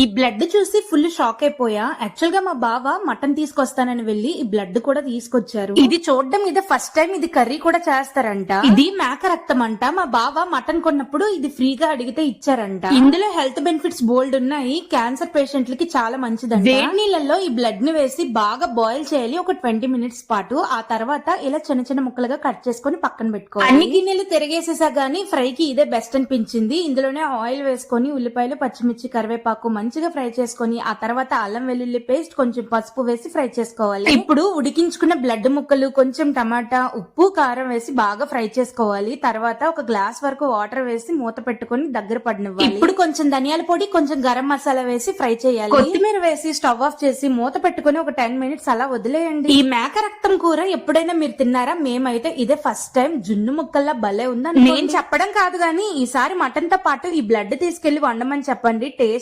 ఈ బ్లడ్ చూసి full shock అయిపోయా. యాక్చువల్గా మా బావ మటన్ తీసుకొస్తానని వెళ్ళి ఈ బ్లడ్ కూడా తీసుకొచ్చారు. ఇది చూడడం ఇది ఫస్ట్ టైం ఇది కర్రీ కూడా చేస్తారంట. ఇది మేక రక్తం అంట మా బావ మటన్ కొన్నప్పుడు ఇది ఫ్రీగా అడిగితే ఇచ్చారంట. ఇందులో హెల్త్ బెనిఫిట్స్ బోల్డ్ ఉన్నాయి. క్యాన్సర్ పేషెంట్లకి చాలా మంచిదంట. వేడి నీళ్ళల్లో ఈ బ్లడ్ని వేసి బాగా బాయిల్ చేయాలి. ఒక ట్వంటీ మినిట్స్ పాటు. ఆ తర్వాత ఇలా చిన్న చిన్న ముక్కలుగా కట్ చేసుకొని పక్కన పెట్టుకోవాలి. అన్ని గిన్నెలు తిరిగేసేసా గానీ ఫ్రైకి ఇదే బెస్ట్ అనిపించింది. ఇందులోనే ఆయిల్ వేసుకొని ఉల్లిపాయలు పచ్చిమిర్చి కరివేపాకు మంచిగా ఫ్రై చేసుకొని ఆ తర్వాత అల్లం వెల్లుల్లి పేస్ట్ కొంచెం పసుపు వేసి ఫ్రై చేసుకోవాలి. ఇప్పుడు ఉడికించుకున్న బ్లడ్ ముక్కలు కొంచెం టమాటా ఉప్పు కారం వేసి బాగా ఫ్రై చేసుకోవాలి. తర్వాత ఒక గ్లాస్ వరకు వాటర్ వేసి మూత పెట్టుకొని దగ్గర పడినివ్వాలి. ఇప్పుడు కొంచెం ధనియాల పొడి కొంచెం గరం మసాలా వేసి ఫ్రై చేయాలి. కొత్తిమీర వేసి స్టవ్ ఆఫ్ చేసి మూత పెట్టుకొని ఒక టెన్ మినిట్స్ అలా వదిలేయండి. ఈ మేక రక్తం కూర ఎప్పుడైనా మీరు తిన్నారా? మేమైతే ఇదే ఫస్ట్ టైం జున్ను ముక్కల్లా భలే ఉందని నేను చెప్పడం కాదు గానీ ఈసారి మటన్తో పాటు ఈ బ్లడ్ తీసుకెళ్ళి వండమని చెప్పండి. టేస్ట్